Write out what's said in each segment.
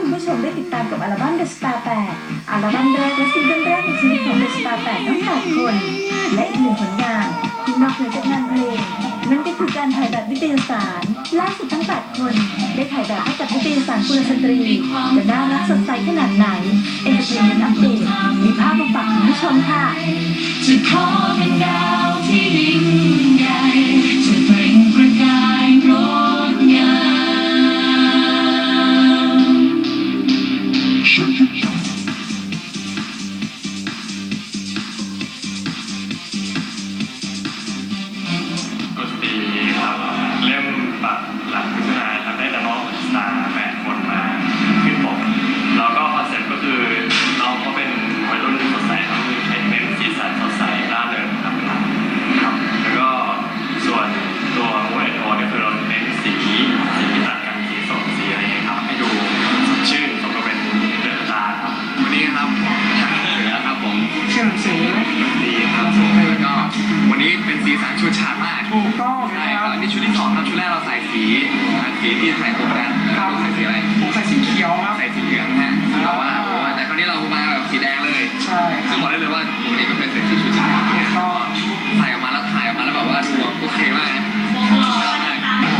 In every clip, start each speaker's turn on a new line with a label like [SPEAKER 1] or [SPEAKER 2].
[SPEAKER 1] คุณผู้ชมได้ติดตามกับอัลบั้ม The Star 8อัลบั้มแรกและซิงเกิลแรกในชีวิตของ The Star 8ทั้ง8คน และอีกหนึ่งผลงานที่นอกเหนือจากงานเพลงนั่นก็คือการถ่ายแบบนิตยสารล่าสุดทั้ง8คนได้ถ่ายแบบให้กับนิตยสารกุลสตรีจะน่ารักสดใสขนาดไหนเอ็นเตอร์เทนเมนต์อัปเดตมีภาพมาฝากคุณผู้ชมค่ะ
[SPEAKER 2] จะขอเป็นดาวที่ยิ่ง
[SPEAKER 3] ชุด
[SPEAKER 4] ฉาดมาก
[SPEAKER 5] ถูกต้อง
[SPEAKER 4] ใช่
[SPEAKER 5] นะ
[SPEAKER 4] ค
[SPEAKER 5] ค
[SPEAKER 4] รั
[SPEAKER 5] รั
[SPEAKER 4] บบอันนี้ชุดที่สองครับชุดแรกเราใส่สีนะสีที่ใส่ตัวแดงเราใส่สีอะไร
[SPEAKER 5] ผมใส่สีเขียวครับ
[SPEAKER 4] ใส่สีเหลืองนะฮะแต่ว่าโอ้แต่คราวนี้เรามาแบบสีแดงเลย
[SPEAKER 5] ใช่ค
[SPEAKER 4] ซึ่
[SPEAKER 5] รั
[SPEAKER 4] ง
[SPEAKER 5] บ
[SPEAKER 4] บอกได้เลยว่าปกติมันเป็นเซ็กซี่ชุดฉาดเนี่ยก็ใส่ออกมาแล้วถ่ายออกมาแล้วแบบว่าดูโอเคมากนะ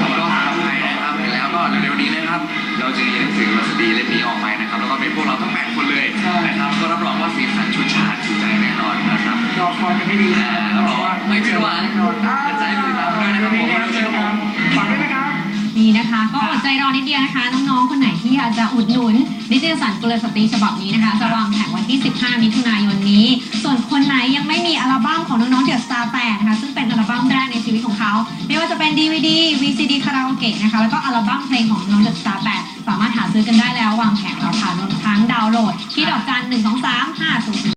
[SPEAKER 4] แล้วก็ทำไงนะครับเสร็จแล้วก็เร็วๆนี้นะครับ เราจะมีหนังสือวสดีเล่มนี้ออกไปนะครับ แล้วก็เป็นพวกเราทั้งแปดคนเลย
[SPEAKER 5] ม่ดีนะ
[SPEAKER 4] รับรองว่าไม่ผิดหวัง
[SPEAKER 5] แน่นอ
[SPEAKER 4] ใจติดตามด้วยนะครับผม
[SPEAKER 5] เจอกันฝากด้วยนะครับ
[SPEAKER 6] นี่นะคะ ก็อดใจรอนิดเดียวนะคะ น้องๆ คนไหนที่อยากจะอุดหนุนนิตยสารกุลสตรีฉบับนี้นะคะ จะวางแผงวันที่ 15 มิถุนายนนี้ ส่วนคนไหนยังไม่มีอัลบั้มของน้องๆเดอะสตาร์8นะคะ ซึ่งเป็นอัลบั้มแรกในชีวิตของเขา ไม่ว่าจะเป็น DVD VCD คาราโอเกะนะคะ แล้วก็อัลบั้มเพลงของน้องเดอะสตาร์8สามารถหาซื้อกันได้แล้ววางแผงราคารวมทั้งดาวน์โหลด ที่ดอกจัน1 2 3 5 0